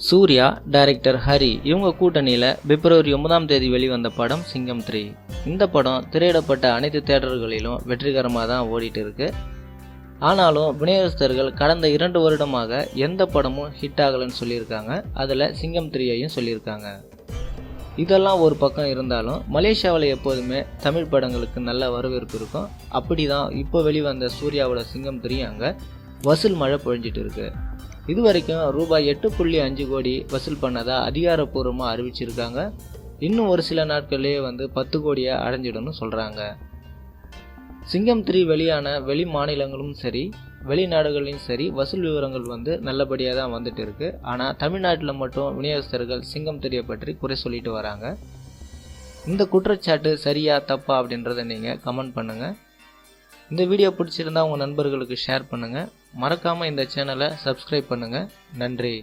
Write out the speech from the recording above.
Surya director Hari இவங்க கூட்டணியில் பிப்ரவரி ஒன்பதாம் தேதி வெளிவந்த படம் சிங்கம் த்ரீ இந்த படம் திரையிடப்பட்ட அனைத்து தேட்டர்களிலும் வெற்றிகரமாக தான் ஓடிட்டு இருக்கு. ஆனாலும் விநியோகஸ்தர்கள் கடந்த இரண்டு வருடமாக எந்த படமும் ஹிட் ஆகலைன்னு சொல்லியிருக்காங்க. அதில் சிங்கம் த்ரீயையும் சொல்லியிருக்காங்க. இதெல்லாம் ஒரு பக்கம் இருந்தாலும் மலேசியாவில் எப்போதுமே தமிழ் படங்களுக்கு நல்ல வரவேற்பு இருக்கும். அப்படி தான் இப்போ வெளிவந்த சூர்யாவோட சிங்கம் த்ரீ அங்கே வசூல் மழை பொழிஞ்சிட்டு இருக்கு. இது வரைக்கும் ரூபாய் எட்டு புள்ளி அஞ்சு கோடி வசூல் பண்ணதாக அதிகாரப்பூர்வமாக அறிவிச்சிருக்காங்க. இன்னும் ஒரு சில நாட்கள்லேயே வந்து பத்து கோடியை அடைஞ்சிடும்னு சொல்கிறாங்க சிங்கம் த்ரீ வெளியான வெளி மாநிலங்களும் சரி வெளிநாடுகளையும் சரி வசூல் விவரங்கள் வந்து நல்லபடியாக தான் வந்துட்டு இருக்கு. ஆனால் தமிழ்நாட்டில் மட்டும் விநியோகஸ்தர்கள் சிங்கம் த்ரீயை பற்றி குறை சொல்லிட்டு வராங்க. இந்த குற்றச்சாட்டு சரியா தப்பா அப்படின்றத நீங்கள் கமெண்ட் பண்ணுங்கள் இந்த வீடியோ பிடிச்சிருந்தா உங்கள் நண்பர்களுக்கு ஷேர் பண்ணுங்கள் மறக்காமல் இந்த சேனலை சப்ஸ்கிரைப் பண்ணுங்கள் நன்றி.